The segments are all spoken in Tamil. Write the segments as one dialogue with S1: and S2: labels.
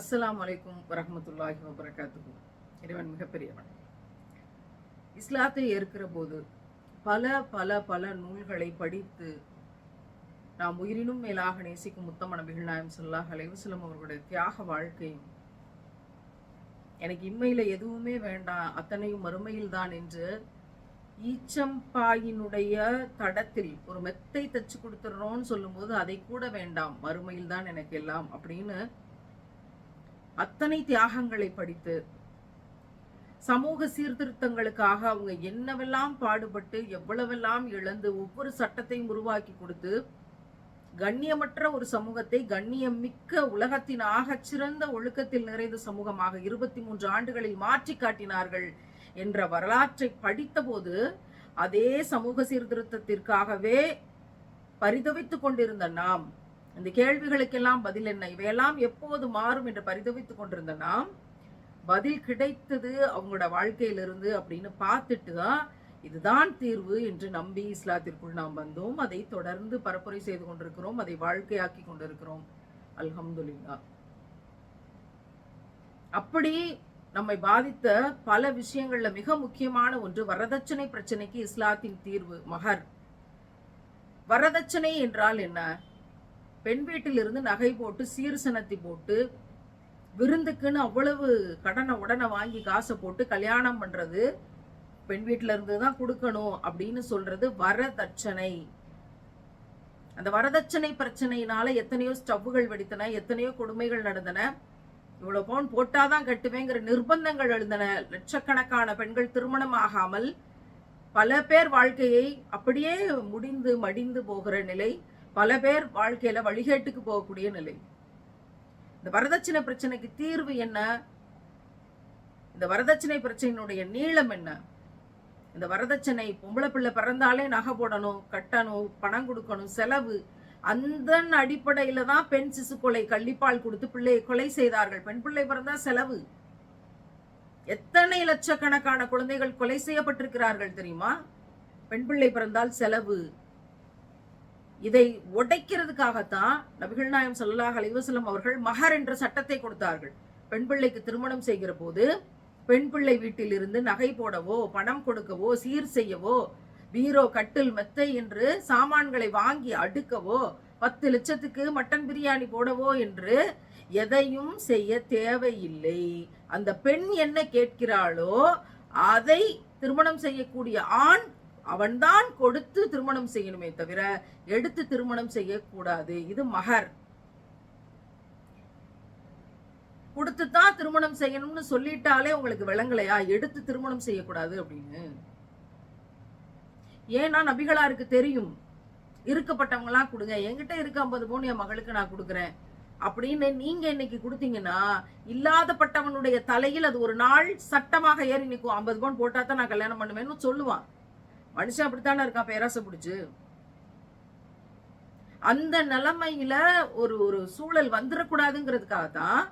S1: அஸ்லாம் வலைக்கும் வரமத்துல்லாஹி வபரகாத்துக்கும் இறைவன் மிகப்பெரியவன். இஸ்லாத்தை ஏற்கிற போது பல பல பல நூல்களை படித்து நாம் உயிரினும் மேலாக நேசிக்கும் முத்தம நபிகள் நாயம் சொல்லாஹ் அலைவசலம் அவர்களுடைய தியாக வாழ்க்கையும் எனக்கு இம்மையில எதுவுமே வேண்டாம் அத்தனையும் மறுமையில் தான் என்று ஈச்சம்பாயினுடைய தடத்தில் ஒரு மெத்தை தச்சு கொடுத்துடுறோம்னு சொல்லும்போது அதை கூட வேண்டாம் மறுமையில் தான் எனக்கு எல்லாம் அப்படின்னு அத்தனை தியாகங்களை படித்து சமூக சீர்திருத்தங்களுக்காக அவங்க என்னவெல்லாம் பாடுபட்டு எவ்வளவெல்லாம் இழந்து ஒவ்வொரு சட்டத்தையும் உருவாக்கி கொடுத்து கண்ணியமற்ற ஒரு சமூகத்தை கண்ணியம் மிக்க உலகத்தின் ஆகச் சிறந்த ஒழுக்கத்தில் நிறைந்த சமூகமாக இருபத்தி மூன்று ஆண்டுகளில் மாற்றி காட்டினார்கள் என்ற வரலாற்றை படித்தபோது அதே சமூக சீர்திருத்தத்திற்காகவே பரிதவித்துக் கொண்டிருந்த நாம் இந்த கேள்விகளுக்கெல்லாம் பதில் என்ன? இவையெல்லாம் எப்போது மாறும் என்று பரிதவித்துக் கொண்டிருந்த நாம் பதில் கிடைத்தது அவங்களோட வாழ்க்கையிலிருந்து அப்படின்னு பார்த்துட்டு தான் இதுதான் தீர்வு என்று நம்பி இஸ்லாத்திற்குள் நாம் வந்தோம். அதை தொடர்ந்து பரப்புரை செய்து கொண்டிருக்கிறோம். அதை வாழ்க்கையாக்கி கொண்டிருக்கிறோம். அல்ஹம்துல்லா அப்படி நம்மை பாதித்த பல விஷயங்கள்ல மிக முக்கியமான ஒன்று வரதட்சணை பிரச்சனைக்கு இஸ்லாத்தின் தீர்வு மகர். வரதட்சணை என்றால் என்ன? பெண் வீட்டிலிருந்து நகை போட்டு சீர்சனத்தி போட்டு விருந்துக்குன்னு அவ்வளவு கடனை உடனே வாங்கி காசை போட்டு கல்யாணம் பண்றது பெண் வீட்டில இருந்து தான் கொடுக்கணும் அப்படின்னு சொல்றது வரதட்சணை. அந்த வரதட்சணை பிரச்சனையினால எத்தனையோ ஸ்டவ்வுகள் வெடித்தன எத்தனையோ கொடுமைகள் நடந்தன. இவ்வளவு பவுன் போட்டாதான் கட்டுவேங்கிற நிர்பந்தங்கள் எழுந்தன. லட்சக்கணக்கான பெண்கள் திருமணம் ஆகாமல் பல பேர் வாழ்க்கையை அப்படியே முடிந்து மடிந்து போகிற நிலை. பல பேர் வாழ்க்கையில வழிகேட்டுக்கு போகக்கூடிய நிலை. இந்த வரதட்சணை பிரச்சனைக்கு தீர்வு என்ன? இந்த வரதட்சணை பிரச்சனையினுடைய நீளம் என்ன? இந்த வரதட்சணை பொம்பளை பிள்ளை பிறந்தாலே நகை போடணும் கட்டணும் பணம் கொடுக்கணும் செலவு. அந்த அடிப்படையில தான் பெண் சிசு கொலை கள்ளிப்பால் கொடுத்து பிள்ளையை கொலை செய்தார்கள். பெண் பிள்ளை பிறந்தா செலவு. எத்தனை லட்சக்கணக்கான குழந்தைகள் கொலை செய்யப்பட்டிருக்கிறார்கள் தெரியுமா? பெண் பிள்ளை பிறந்தால் செலவு. இதை உடைக்கிறதுக்காகத்தான் நபிகள் நாயம் சல்லாஹ் அலைஹி அவர்கள் மகர் என்ற சட்டத்தை கொடுத்தார்கள். பெண் பிள்ளைக்கு திருமணம் செய்கிற போது பெண் பிள்ளை வீட்டில் இருந்து நகை போடவோ பணம் கொடுக்கவோ சீர் செய்யவோ பீரோ கட்டில் மெத்தை என்று சாமான்களை வாங்கி அடுக்கவோ பத்து லட்சத்துக்கு மட்டன் பிரியாணி போடவோ என்று எதையும் செய்ய தேவையில்லை. அந்த பெண் என்ன கேட்கிறாளோ அதை திருமணம் செய்யக்கூடிய ஆண் அவன்தான் கொடுத்து திருமணம் செய்யணுமே தவிர எடுத்து திருமணம் செய்யக்கூடாது. இது மகர். கொடுத்துதான் திருமணம் செய்யணும்னு சொல்லிட்டாலே உங்களுக்கு விளங்கலையா? எடுத்து திருமணம் செய்யக்கூடாது அப்படின்னு. ஏன்னா நபிகளாருக்கு தெரியும். இருக்கப்பட்டவங்களாம் கொடுங்க. என்கிட்ட இருக்க ஐம்பது பவுன் என் மகளுக்கு நான் கொடுக்குறேன். அப்படின்னு நீங்க இன்னைக்கு கொடுத்தீங்கன்னா இல்லாதப்பட்டவனுடைய தலையில் அது ஒரு நாள் சட்டமாக ஏறி நிற்கும். ஐம்பது பவுன் போட்டா தான் நான் கல்யாணம் பண்ணுவேன்னு சொல்லுவான். மனுஷன் அப்படித்தானே இருக்கான்? பேராசை பிடிச்சு. அந்த நிலைமையில ஒரு ஒரு சூழல் வந்துடக்கூடாதுங்கிறதுக்காக தான்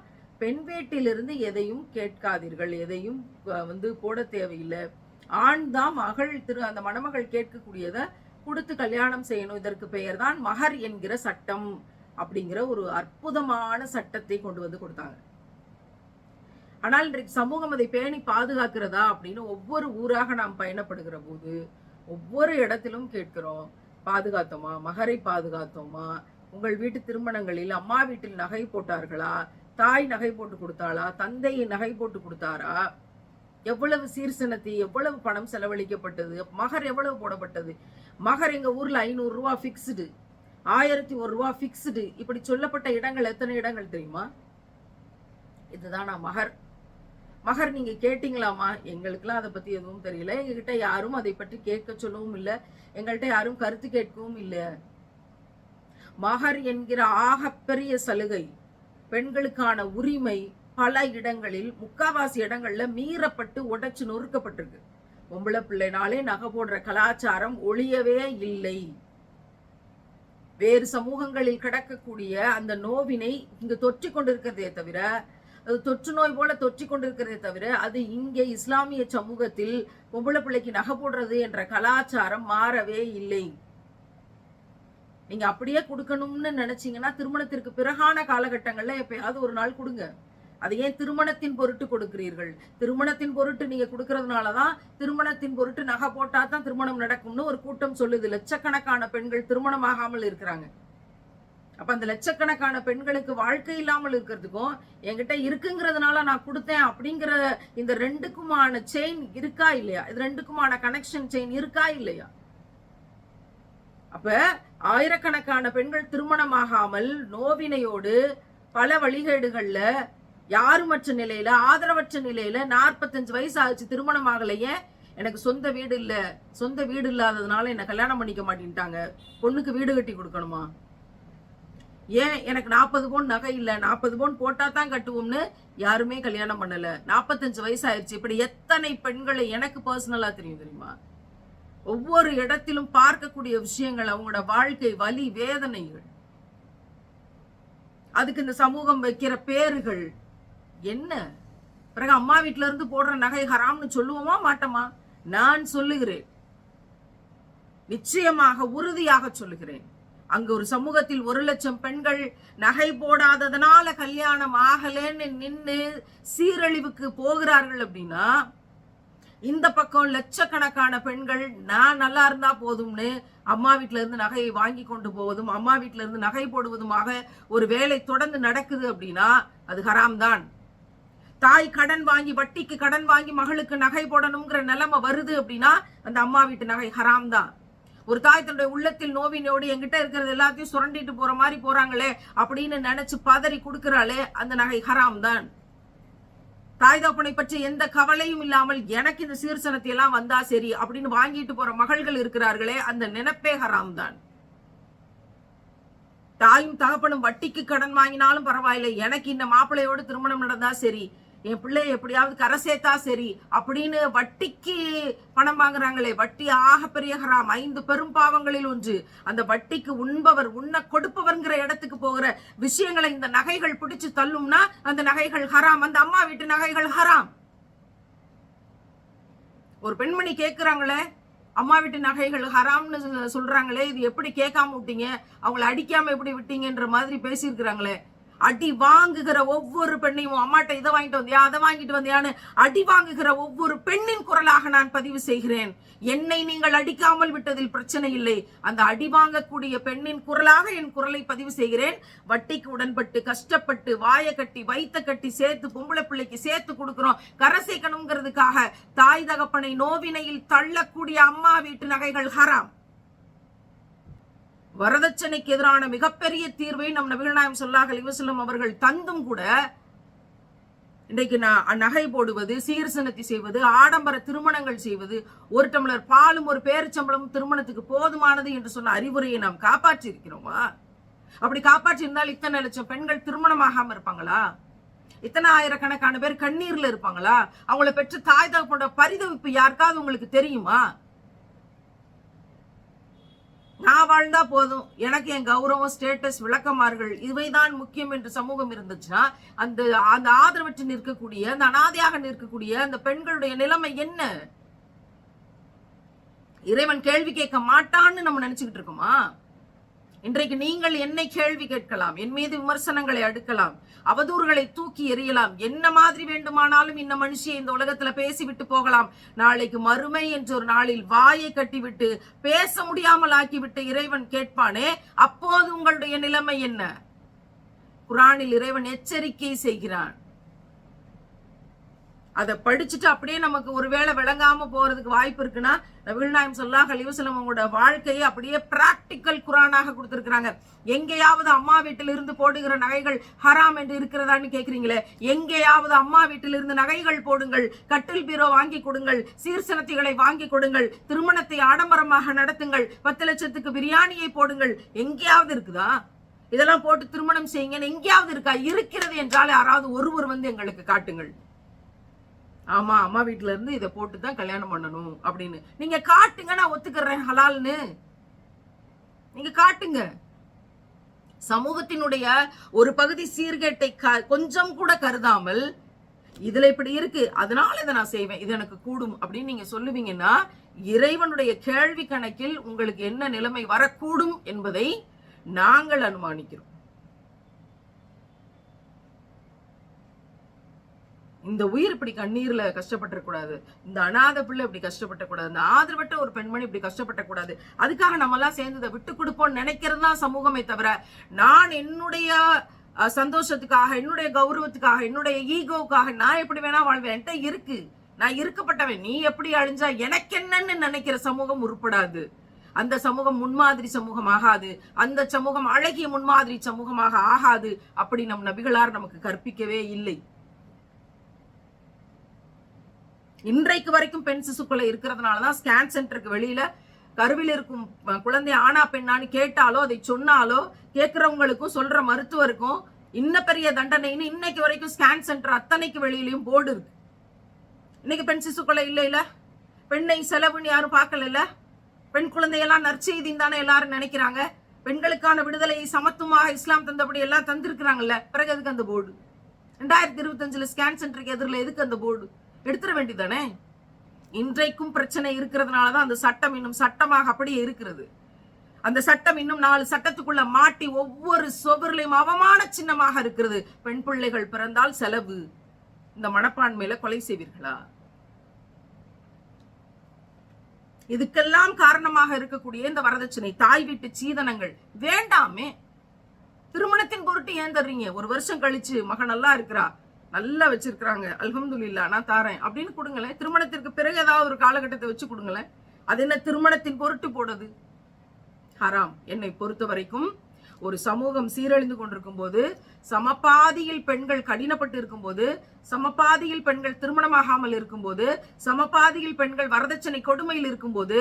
S1: பெண் வீட்டிலிருந்து எதையும் கேட்காதீர்கள் எதையும் வந்து போட தேவையில்லை. ஆண் தான் மகள் திரு அந்த மணமகள் கேட்கக்கூடியதை கொடுத்து கல்யாணம் செய்யணும். இதற்கு பெயர் தான் மகர் என்கிற சட்டம் அப்படிங்கிற ஒரு அற்புதமான சட்டத்தை கொண்டு வந்து கொடுத்தாங்க. ஆனால் இன்றைக்கு சமூகம் அதை பேணி பாதுகாக்கிறதா அப்படின்னு ஒவ்வொரு ஊராக நாம் பயணப்படுகிற போது ஒவ்வொரு இடத்திலும் கேட்கிறோம். பாதுகாத்தோமா? மகரை பாதுகாத்தோமா? உங்கள் வீட்டு திருமணங்களில் அம்மா வீட்டில் நகை போட்டார்களா? தாய் நகை போட்டு கொடுத்தாளா? தந்தை நகை போட்டு கொடுத்தாரா? எவ்வளவு சீர்சனத்தி எவ்வளவு பணம் செலவழிக்கப்பட்டது? மகர் எவ்வளவு போடப்பட்டது? மகர் எங்கள் ஊரில் ஐநூறு ரூபா ஆயிரத்தி ஒரு ரூபா ஃபிக்ஸ்டு இப்படி சொல்லப்பட்ட இடங்கள் எத்தனை இடங்கள் தெரியுமா? இதுதான் நான் மகர். மகர் நீங்க கேட்டீங்களாமா எங்களுக்கெல்லாம் அதை பத்தி எதுவும் தெரியல. எங்ககிட்ட யாரும் அதை பற்றி கேட்க சொல்லவும் இல்லை. எங்கள்கிட்ட யாரும் கருத்து கேட்கவும் இல்லை. மகர் என்கிற ஆகப்பெரிய சலுகை பெண்களுக்கான உரிமை பல இடங்களில் முக்காவாசி இடங்கள்ல மீறப்பட்டு உடைச்சு நொறுக்கப்பட்டிருக்கு. பொம்பளை பிள்ளைனாலே நகை போடுற கலாச்சாரம் ஒழியவே இல்லை. வேறு சமூகங்களில் கிடக்கக்கூடிய அந்த நோவினை இங்கு தொற்றிக் கொண்டிருக்கிறதே தவிர தொற்று நோய் போல தொற்றி கொண்டிருக்கிறதே தவிர அது இங்கே இஸ்லாமிய சமூகத்தில் பொம்பளை பிள்ளைக்கு நகை போடுறது என்ற கலாச்சாரம் மாறவே இல்லை. நீங்க அப்படியே கொடுக்கணும்னு நினைச்சீங்கன்னா திருமணத்திற்கு பிறகான காலகட்டங்கள்ல எப்பயாவது ஒரு நாள் கொடுங்க. அது ஏன் திருமணத்தின் பொருட்டு கொடுக்கிறீர்கள்? திருமணத்தின் பொருட்டு நீங்க கொடுக்கறதுனால தான் திருமணத்தின் பொருட்டு நகை போட்டா தான் திருமணம் நடக்கும்னு ஒரு கூட்டம் சொல்லுது. லட்சக்கணக்கான பெண்கள் திருமணமாகாமல் இருக்கிறாங்க. அப்ப அந்த லட்சக்கணக்கான பெண்களுக்கு வாழ்க்கை இல்லாமல் இருக்கிறதுக்கும் என்கிட்ட இருக்குங்கிறதுனால நான் கொடுத்தேன் அப்படிங்கிற இந்த ரெண்டுக்குமான செயின் இருக்கா இல்லையா? இது ரெண்டுக்குமான கனெக்ஷன் செயின் இருக்கா இல்லையா? அப்ப ஆயிரக்கணக்கான பெண்கள் திருமணமாகாமல் நோவினையோடு பல வழிகேடுகள்ல யாருமற்ற நிலையில ஆதரவற்ற நிலையில நாற்பத்தஞ்சு வயசு ஆச்சு திருமணம் ஆகலையே. எனக்கு சொந்த வீடு இல்ல. சொந்த வீடு இல்லாததுனால என்ன கல்யாணம் பண்ணிக்க மாட்டேன்ட்டாங்க. பொண்ணுக்கு வீடு கட்டி கொடுக்கணுமா? ஏன் எனக்கு நாற்பது பவுன் நகை இல்லை? நாற்பது பவுன் போட்டால் தான் கட்டுவோம்னு யாருமே கல்யாணம் பண்ணலை. நாற்பத்தஞ்சு வயசு ஆயிடுச்சு இப்படி எத்தனை பெண்களை எனக்கு பர்சனலா தெரியும் தெரியுமா? ஒவ்வொரு இடத்திலும் பார்க்கக்கூடிய விஷயங்கள் அவங்களோட வாழ்க்கை வலி வேதனைகள். அதுக்கு இந்த சமூகம் வைக்கிற பேர்கள் என்ன? பிறகு அம்மா வீட்ல இருந்து போடுற நகை ஹராம்னு சொல்லுவோமா மாட்டோமா? நான் சொல்லுகிறேன். நிச்சயமாக உறுதியாக சொல்லுகிறேன். அங்கு ஒரு சமூகத்தில் ஒரு லட்சம் பெண்கள் நகை போடாததுனால கல்யாணம் ஆகலேன்னு நின்று சீரழிவுக்கு போகிறார்கள் அப்படின்னா இந்த பக்கம் லட்சக்கணக்கான பெண்கள் நான் நல்லா இருந்தா போதும்னு அம்மா வீட்டில இருந்து நகையை வாங்கி கொண்டு போவதும் அம்மா வீட்ல இருந்து நகை போடுவதுமாக ஒரு வேலை தொடர்ந்து நடக்குது அப்படின்னா அது ஹராம் தான் தாய் கடன் வாங்கி வட்டிக்கு கடன் வாங்கி மகளுக்கு நகை போடணுங்கிற நிலைமை வருது அப்படின்னா அந்த அம்மா வீட்டு நகை ஹராம் தான் ஒரு தாய் தன்னுடைய உள்ளத்தில் நோவினோடு எங்கிட்ட இருக்கிறது எல்லாத்தையும் சுரண்டிட்டு போற மாதிரி போறாங்களே அப்படின்னு நினைச்சு பதறி கொடுக்கறாளே அந்த நகை ஹராம் தான் தாய் தப்பனை பற்றி எந்த கவலையும் இல்லாமல் எனக்கு இந்த சீர்சனத்தை எல்லாம் வந்தா சரி அப்படின்னு வாங்கிட்டு போற மகள்கள் இருக்கிறார்களே அந்த நினைப்பே ஹராம் தான் தாயும் தகப்பனும் வட்டிக்கு கடன் வாங்கினாலும் பரவாயில்லை எனக்கு இந்த மாப்பிள்ளையோடு திருமணம் நடந்தா சரி. என் பிள்ளை எப்படியாவது கரை சேர்த்தா சரி அப்படின்னு வட்டிக்கு பணம் வாங்குறாங்களே வட்டி ஆக பெரிய ஹராம். ஐந்து பெரும் பாவங்களில் ஒன்று. அந்த வட்டிக்கு உண்பவர் உண்ண கொடுப்பவர்ங்கிற இடத்துக்கு போகிற விஷயங்களை இந்த நகைகள் பிடிச்சு தள்ளும்னா அந்த நகைகள் ஹராம். அந்த அம்மா வீட்டு நகைகள் ஹராம். ஒரு பெண்மணி கேக்குறாங்களே அம்மா வீட்டு நகைகள் ஹராம்னு சொல்றாங்களே இது எப்படி கேட்காம விட்டீங்க? அவங்கள அடிக்காம எப்படி விட்டீங்கன்ற மாதிரி பேசியிருக்கிறாங்களே. அடி வாங்குகிற ஒவ்வொரு பெண்ணையும் அம்மாட்ட இதை வாங்கிட்டு வந்தியா அதை வாங்கிட்டு வந்தியான்னு அடி வாங்குகிற ஒவ்வொரு பெண்ணின் குரலாக நான் பதிவு செய்கிறேன். என்னை நீங்கள் அடிக்காமல் விட்டதில் பிரச்சனை இல்லை. அந்த அடி வாங்கக்கூடிய பெண்ணின் குரலாக என் குரலை பதிவு செய்கிறேன். வட்டிக்கு உடன்பட்டு கஷ்டப்பட்டு வாயை கட்டி வைத்த கட்டி சேர்த்து பொம்பளை பிள்ளைக்கு சேர்த்து கொடுக்கிறோம். கரை சேர்க்கணுங்கிறதுக்காக தாய் தகப்பனை நோவினையில் தள்ளக்கூடிய அம்மா வீட்டு நகைகள் ஹராம். வரதட்சணைக்கு எதிரான மிகப்பெரிய தீர்வை நம் நபிகள் நாயம் சொல்லாஹ் அலிவசல்லம் அவர்கள் தந்தும் கூட இன்றைக்கு நான் நகை போடுவது சீர்சனத்தி செய்வது ஆடம்பர திருமணங்கள் செய்வது ஒரு டம்ளர் பாலும் ஒரு பேரிச்சம்பளமும் திருமணத்துக்கு போதுமானது என்று சொன்ன அறிவுரையை நாம் காப்பாற்றி இருக்கிறோமா அப்படி காப்பாற்றி இருந்தால் இத்தனை லட்சம் பெண்கள் திருமணமாகாம இருப்பாங்களா? இத்தனை ஆயிரக்கணக்கான பேர் கண்ணீர்ல இருப்பாங்களா? அவங்கள பெற்று தாய் தகப்போட பரிதவிப்பு யாருக்காவது உங்களுக்கு தெரியுமா? நான் வாழ்ந்தா போதும். எனக்கு என் கௌரவம் ஸ்டேட்டஸ் விளக்கமார்கள் இவைதான் முக்கியம் என்று சமூகம் இருந்துச்சுன்னா அந்த அந்த ஆதரவற்று நிற்கக்கூடிய அந்த அனாதையாக நிற்கக்கூடிய அந்த பெண்களுடைய நிலைமை என்ன? இறைவன் கேள்வி கேட்க மாட்டான்னு நம்ம நினைச்சுக்கிட்டு இருக்கோமா? இன்றைக்கு நீங்கள் என்னை கேள்வி கேட்கலாம் என் மீது விமர்சனங்களை அடுக்கலாம் அவதூறுகளை தூக்கி எறியலாம் என்ன மாதிரி வேண்டுமானாலும் இந்த மனுஷியை இந்த உலகத்துல பேசிவிட்டு போகலாம். நாளைக்கு மறுமை என்ற ஒரு நாளில் வாயை கட்டிவிட்டு பேச முடியாமல் ஆக்கிவிட்டு இறைவன் கேட்பானே அப்போது உங்களுடைய நிலைமை என்ன? குரானில் இறைவன் எச்சரிக்கை செய்கிறான். அதை படிச்சுட்டு அப்படியே நமக்கு ஒருவேளை விளங்காம போறதுக்கு வாய்ப்பு இருக்குன்னா நபிகள் நாயம் சொல்லாஹ் அலிவசலம் அவங்களோட வாழ்க்கையை அப்படியே பிராக்டிக்கல் குரானாக கொடுத்திருக்கிறாங்க. எங்கேயாவது அம்மா வீட்டிலிருந்து போடுகிற நகைகள் ஹராம் என்று இருக்கிறதான்னு கேக்குறீங்களே? எங்கேயாவது அம்மா வீட்டில் இருந்து நகைகள் போடுங்கள் கட்டில் பீரோ வாங்கி கொடுங்கள் சீர்சனத்திகளை வாங்கி கொடுங்கள் திருமணத்தை ஆடம்பரமாக நடத்துங்கள் பத்து லட்சத்துக்கு பிரியாணியை போடுங்கள். எங்கேயாவது இருக்குதா? இதெல்லாம் போட்டு திருமணம் செய்யுங்கன்னு எங்கேயாவது இருக்கா? இருக்கிறது என்றால் யாராவது ஒருவர் வந்து எங்களுக்கு காட்டுங்கள். ஆமா அம்மா வீட்டுல இருந்து இதை போட்டு தான் கல்யாணம் பண்ணணும் அப்படின்னு. நீங்க காட்டுங்க நான் ஒத்துக்கிறேன் ஹலால்னு. நீங்க காட்டுங்க. சமூகத்தினுடைய ஒரு பகுதி சீர்கேட்டை க- கொஞ்சம் கூட கருதாமல் இதுல இப்படி இருக்கு அதனால இதை நான் செய்வேன் இது எனக்கு கூடும் அப்படின்னு நீங்க சொல்லுவீங்கன்னா இறைவனுடைய கேள்வி கணக்கில் உங்களுக்கு என்ன நிலைமை வரக்கூடும் என்பதை நாங்கள் அனுமானிக்கிறோம். இந்த உயிர் இப்படி கண்ணீர்ல கஷ்டப்பட்ட கூடாது இந்த அனாதை பிள்ளை இப்படி கஷ்டப்பட்ட கூடாது இந்த ஆதரவற்ற ஒரு பெண்மணி இப்படி கஷ்டப்பட்ட கூடாது அதுக்காக நம்ம எல்லாம் சேர்ந்து இதை விட்டு கொடுப்போம் நினைக்கிறது தான் சமூகமே தவிர நான் என்னுடைய அஹ், சந்தோஷத்துக்காக என்னுடைய கௌரவத்துக்காக என்னுடைய ஈகோவுக்காக நான் எப்படி வேணா வாழ்வேன்? என்கிட்ட இருக்கு. நான் இருக்கப்பட்டவன். நீ எப்படி அழிஞ்சா எனக்கு என்னன்னு நினைக்கிற சமூகம் உருப்படாது. அந்த சமூகம் முன்மாதிரி சமூகம் ஆகாது. அந்த சமூகம் அழகிய முன்மாதிரி சமூகமாக ஆகாது. அப்படி நம் நபிகளார் நமக்கு கற்பிக்கவே இல்லை. இன்றைக்கு வரைக்கும் பெண் சிசுக்குள்ள இருக்கிறதுனால தான் ஸ்கேன் சென்டருக்கு வெளியில கருவில் இருக்கும் குழந்தை ஆனா பெண்ணான்னு கேட்டாலோ அதை சொன்னாலோ கேட்கறவங்களுக்கும் சொல்ற மருத்துவருக்கும் இன்ன பெரிய தண்டனைன்னு இன்னைக்கு வரைக்கும் ஸ்கேன் சென்டர் அத்தனைக்கு வெளியிலையும் போர்டு இருக்கு. இன்னைக்கு பெண் சிசுக்குள்ள இல்ல இல்ல? பெண்ணை செலவுன்னு யாரும் பார்க்கல பெண் குழந்தையெல்லாம் நற்செய்தின்னு தானே எல்லாரும் நினைக்கிறாங்க? பெண்களுக்கான விடுதலை சமத்துவமாக இஸ்லாம் தந்தபடி எல்லாம் தந்திருக்கிறாங்கல்ல? பிறகு எதுக்கு அந்த போர்டு ரெண்டாயிரத்தி இருபத்தஞ்சுல ஸ்கேன் சென்டருக்கு எதிரில் எதுக்கு அந்த போர்டு எடுத்துட வேண்டியதானே இன்றைக்கும் பிரச்சனை இருக்கிறதுனால தான் அந்த சட்டம் இன்னும் சட்டமாக அப்படியே இருக்கிறது. அந்த சட்டம் இன்னும் நாலு சட்டத்துக்குள்ள மாட்டி ஒவ்வொரு சுவர்லையும் அவமான சின்னமாக இருக்கிறது. பெண் பிள்ளைகள் பிறந்தால் செலவு. இந்த மனப்பான்மையில கொலை செய்வீர்களா? இதுக்கெல்லாம் காரணமாக இருக்கக்கூடிய இந்த வரதட்சணை தாய் வீட்டு சீதனங்கள். வேண்டாமே. திருமணத்தின் பொருட்டு ஏன் தர்றீங்க? ஒரு வருஷம் கழிச்சு மகன் நல்லா இருக்கிறா. நல்லா வச்சிருக்கிறாங்க. அல்ஹம்துல்லா நான் தாரேன். அப்படின்னு கொடுங்களேன். திருமணத்திற்கு பிறகு ஏதாவது ஒரு காலகட்டத்தை வச்சு கொடுங்களேன். அது என்ன திருமணத்தின் பொருட்டு போடுது? ஹராம். என்னை பொறுத்த வரைக்கும் ஒரு சமூகம் சீரழிந்து கொண்டிருக்கும் போது சமபாதியில் பெண்கள் கடினப்பட்டு இருக்கும்போது சமபாதியில் பெண்கள் திருமணமாகாமல் இருக்கும்போது சமபாதியில் பெண்கள் வரதட்சணை கொடுமையில் இருக்கும் போது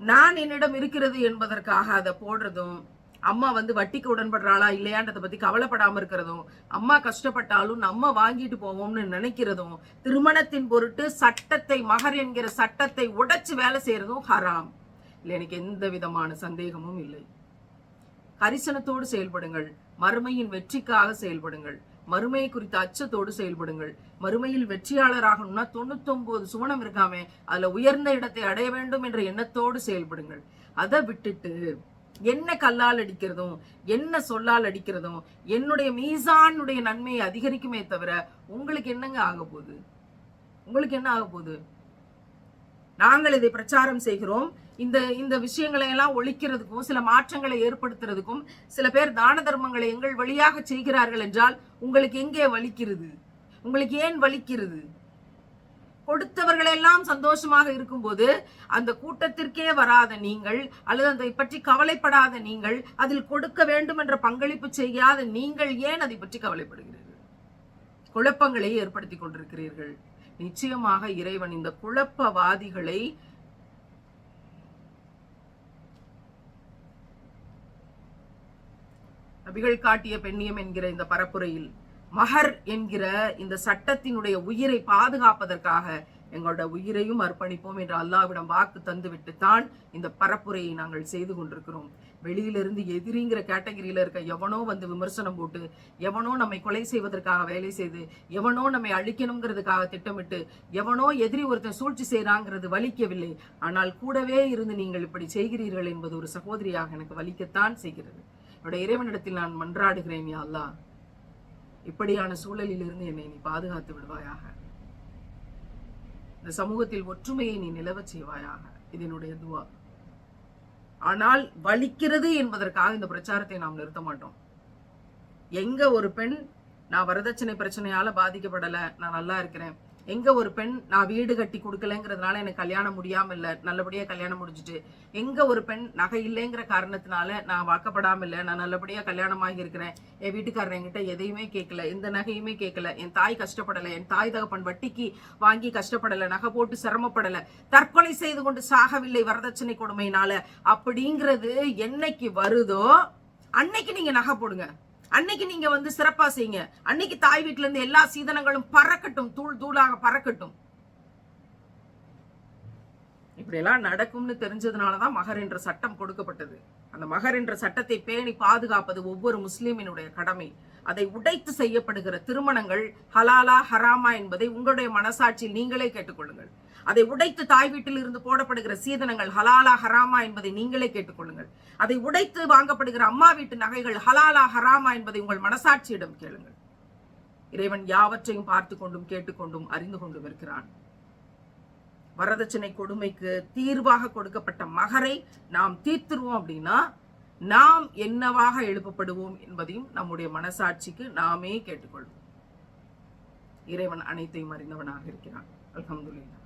S1: நான் என்னிடம் இருக்கிறது என்பதற்காக அதை போடுறதும் அம்மா வந்து வட்டிக்கு உடன்படுறாளா இல்லையான்றதை பத்தி கவலைப்படாம இருக்கிறதும் அம்மா கஷ்டப்பட்டாலும் நம்ம வாங்கிட்டு போவோம்னு நினைக்கிறதும் திருமணத்தின் பொருட்டு சட்டத்தை மகர் என்கிற சட்டத்தை உடைச்சு வேலை செய்யறதும் ஹராம். இல்லை எனக்கு எந்த விதமான சந்தேகமும் இல்லை. கரிசனத்தோடு செயல்படுங்கள். மறுமையின் வெற்றிக்காக செயல்படுங்கள். மறுமையை குறித்த அச்சத்தோடு செயல்படுங்கள். மறுமையில் வெற்றியாளராகணும்னா தொண்ணூத்தொன்பது சுவனம் இருக்காமே அதுல உயர்ந்த இடத்தை அடைய வேண்டும் என்ற எண்ணத்தோடு செயல்படுங்கள். அதை விட்டுட்டு என்ன கல்லால் அடிக்கிறதும் என்ன சொல்லால் அடிக்கிறதும் என்னுடைய மீசானுடைய நன்மையை அதிகரிக்குமே தவிர உங்களுக்கு என்னங்க ஆக போகுது? உங்களுக்கு என்ன ஆக போகுது? நாங்கள் இதை பிரச்சாரம் செய்கிறோம். இந்த இந்த விஷயங்களை எல்லாம் ஒழிக்கிறதுக்கும் சில மாற்றங்களை ஏற்படுத்துறதுக்கும் சில பேர் தான தர்மங்களை எங்கள் வழியாக செய்கிறார்கள் என்றால் உங்களுக்கு எங்கே வலிக்கிறது? உங்களுக்கு ஏன் வலிக்கிறது? கொடுத்தவர்களெல்லாம் சந்தோஷமாக இருக்கும்போது அந்த கூட்டத்திற்கே வராத நீங்கள் அல்லது அதை பற்றி கவலைப்படாத நீங்கள் அதில் கொடுக்க வேண்டும் என்ற பங்களிப்பு செய்யாத நீங்கள் ஏன் அதை பற்றி கவலைப்படுகிறீர்கள்? குழப்பங்களை ஏற்படுத்தி கொண்டிருக்கிறீர்கள். நிச்சயமாக இறைவன் இந்த குழப்பவாதிகளை நபிகள் காட்டிய பெண்ணியம் என்கிற இந்த பரப்புரையில் மகர் என்கிற இந்த சட்டத்தினுடைய உயிரை பாதுகாப்பதற்காக எங்களோட உயிரையும் அர்ப்பணிப்போம் என்று அல்லாவிடம் வாக்கு தந்துவிட்டு தான் இந்த பரப்புரையை நாங்கள் செய்து கொண்டிருக்கிறோம். வெளியிலிருந்து எதிரிங்கிற கேட்டகரியில இருக்க எவனோ வந்து விமர்சனம் போட்டு எவனோ நம்மை கொலை செய்வதற்காக வேலை செய்து எவனோ நம்மை அழிக்கணுங்கிறதுக்காக திட்டமிட்டு எவனோ எதிரி ஒருத்தன் சூழ்ச்சி செய்கிறாங்கிறது வலிக்கவில்லை. ஆனால் கூடவே இருந்து நீங்கள் இப்படி செய்கிறீர்கள் என்பது ஒரு சகோதரியாக எனக்கு வலிக்கத்தான் செய்கிறது. என்னுடைய இறைவனிடத்தில் நான் மன்றாடுகிறேன் யா அல்லா இப்படியான சூழலிலிருந்து என்னை நீ பாதுகாத்து விடுவாயாக. இந்த சமூகத்தில் ஒற்றுமையை நீ நிலவச் செய்வாயாக. இது என்னுடைய துவா. ஆனால் வலிக்கிறது என்பதற்காக இந்த பிரச்சாரத்தை நாம் நிறுத்த மாட்டோம். எங்க ஒரு பெண் நான் வரதட்சணை பிரச்சனையால பாதிக்கப்படல நான் நல்லா இருக்கிறேன் எங்க ஒரு பெண் நான் வீடு கட்டி கொடுக்கலங்கிறதுனால எனக்கு கல்யாணம் முடியாம இல்ல நல்லபடியா கல்யாணம் முடிஞ்சிட்டு எங்க ஒரு பெண் நகை இல்லைங்கிற காரணத்தினால நான் வாக்கப்படாம இல்ல நான் நல்லபடியா கல்யாணம் ஆகி இருக்கிறேன் என் வீட்டுக்காரர் என்கிட்ட எதையுமே கேட்கல எந்த நகையுமே கேட்கல என் தாய் கஷ்டப்படல என் தாய் தகப்பன் வட்டிக்கு வாங்கி கஷ்டப்படல நகை போட்டு சிரமப்படல தற்கொலை செய்து கொண்டு சாகவில்லை வரதட்சணை கொடுமையினால அப்படிங்கிறது என்னைக்கு வருதோ அன்னைக்கு நீங்க நகை போடுங்க. அன்னைக்கு நீங்க வந்து சிறப்பா செய்யுங்க. அன்னைக்கு தாய் வீட்டுல இருந்து எல்லா சீதனங்களும் பறக்கட்டும் தூள் தூளாக பறக்கட்டும். இப்படியெல்லாம் நடக்கும்னு தெரிஞ்சதுனால தான் மகர் என்ற சட்டம் கொடுக்கப்பட்டது. அந்த மகர் என்ற சட்டத்தை பேணி பாதுகாப்பது ஒவ்வொரு முஸ்லீமினுடைய கடமை. அதை உடைத்து செய்யப்படுகிற திருமணங்கள் ஹலாலா ஹராமா என்பதை உங்களுடைய மனசாட்சியில் நீங்களே கேட்டுக்கொள்ளுங்கள். அதை உடைத்து தாய் வீட்டில் இருந்து போடப்படுகிற சீதனங்கள் ஹலாலா ஹராமா என்பதை நீங்களே கேட்டுக்கொள்ளுங்கள். அதை உடைத்து வாங்கப்படுகிற அம்மா வீட்டு நகைகள் ஹலாலா ஹராமா என்பதை உங்கள் மனசாட்சியிடம் கேளுங்கள். இறைவன் யாவற்றையும் பார்த்து கொண்டும் கேட்டுக்கொண்டும் அறிந்து கொண்டும் இருக்கிறான். வரதட்சணை கொடுமைக்கு தீர்வாக கொடுக்கப்பட்ட மகரை நாம் தீர்த்துருவோம் அப்படின்னா நாம் என்னவாக எழுப்பப்படுவோம் என்பதையும் நம்முடைய மனசாட்சிக்கு நாமே கேட்டுக்கொள்வோம். இறைவன் அனைத்தையும் அறிந்தவனாக இருக்கிறான். அலமதுல்லா